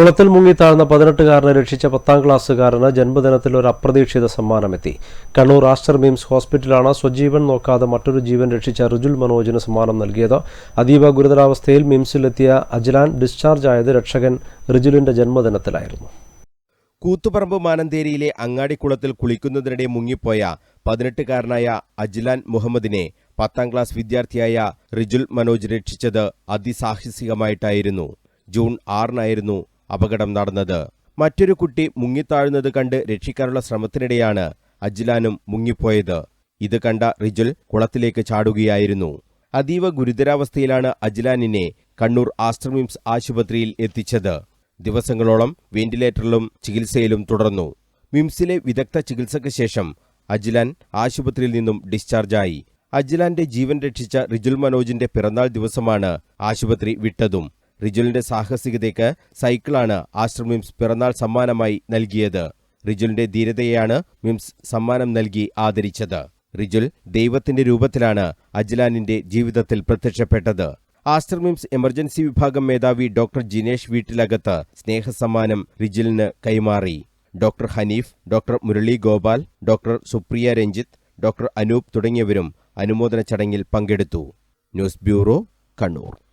കുളത്തിൽ മുങ്ങി താഴ്ന്ന പതിനെട്ടുകാരനെ രക്ഷിച്ച പത്താം ക്ലാസ്സുകാരന് ജന്മദിനത്തിൽ ഒരു അപ്രതീക്ഷിത സമ്മാനമെത്തി. കണ്ണൂർ ആസ്റ്റർ മിംസ് ഹോസ്പിറ്റലാണ് സ്വജീവൻ നോക്കാതെ മറ്റൊരു ജീവൻ രക്ഷിച്ച റിജുൽ മനോജിന് സമ്മാനം നൽകിയത്. അതീവ ഗുരുതരാവസ്ഥയിൽ മിംസിലെത്തിയ അജ്ലാൻ ഡിസ്ചാർജ് ആയത് രക്ഷകൻ റിജുലിന്റെ ജന്മദിനത്തിലായിരുന്നു. കൂത്തുപറമ്പ് മാനന്തേരിയിലെ അങ്ങാടിക്കുളത്തിൽ കുളിക്കുന്നതിനിടെ മുങ്ങിപ്പോയ പതിനെട്ടുകാരനായ അജ്ലാൻ മുഹമ്മദിനെ പത്താം ക്ലാസ് വിദ്യാർത്ഥിയായ റിജുൽ മനോജ് രക്ഷിച്ചത് അതിസാഹസികമായിട്ടായിരുന്നു. ജൂൺ ആറിനായിരുന്നു അപകടം നടന്നത്. മറ്റൊരു കുട്ടി മുങ്ങിത്താഴുന്നത് കണ്ട് രക്ഷിക്കാനുള്ള ശ്രമത്തിനിടെയാണ് അജ്ലാനും മുങ്ങിപ്പോയത്. ഇത് കണ്ട റിജുൽ കുളത്തിലേക്ക് ചാടുകയായിരുന്നു. അതീവ ഗുരുതരാവസ്ഥയിലാണ് അജ്ലാനിനെ കണ്ണൂർ ആസ്ട്രമിംസ് മിംസ് ആശുപത്രിയിൽ എത്തിച്ചത്. ദിവസങ്ങളോളം വെന്റിലേറ്ററിലും ചികിത്സയിലും തുടർന്നു. മിംസിലെ വിദഗ്ധ ചികിത്സയ്ക്ക് ശേഷം അജ്ലാൻ ആശുപത്രിയിൽ നിന്നും ഡിസ്ചാർജായി. അജ്ലാന്റെ ജീവൻ രക്ഷിച്ച റിജുൽ മനോജിന്റെ പിറന്നാൾ ദിവസമാണ് ആശുപത്രി വിട്ടതും. റിജുലിന്റെ സാഹസികതയ്ക്ക് സൈക്കിളാണ് ആസ്റ്റർ മിംസ് പിറന്നാൾ സമ്മാനമായി നൽകിയത്. റിജുലിന്റെ ധീരതയെയാണ് മിംസ് സമ്മാനം നൽകി ആദരിച്ചത്. റിജുൽ ദൈവത്തിന്റെ രൂപത്തിലാണ് അജ്ലാനിന്റെ ജീവിതത്തിൽ പ്രത്യക്ഷപ്പെട്ടത്. ആസ്റ്റർ മിംസ് എമർജൻസി വിഭാഗം മേധാവി ഡോക്ടർ ജിനേഷ് വീട്ടിലകത്ത് സ്നേഹസമ്മാനം റിജിലിന് കൈമാറി. Doctor Haneef doctor Murali Gopal doctor Supriya Ranjith doctor Anoop തുടങ്ങിയവരും അനുമോദന ചടങ്ങിൽ പങ്കെടുത്തു. News bureau Kannur.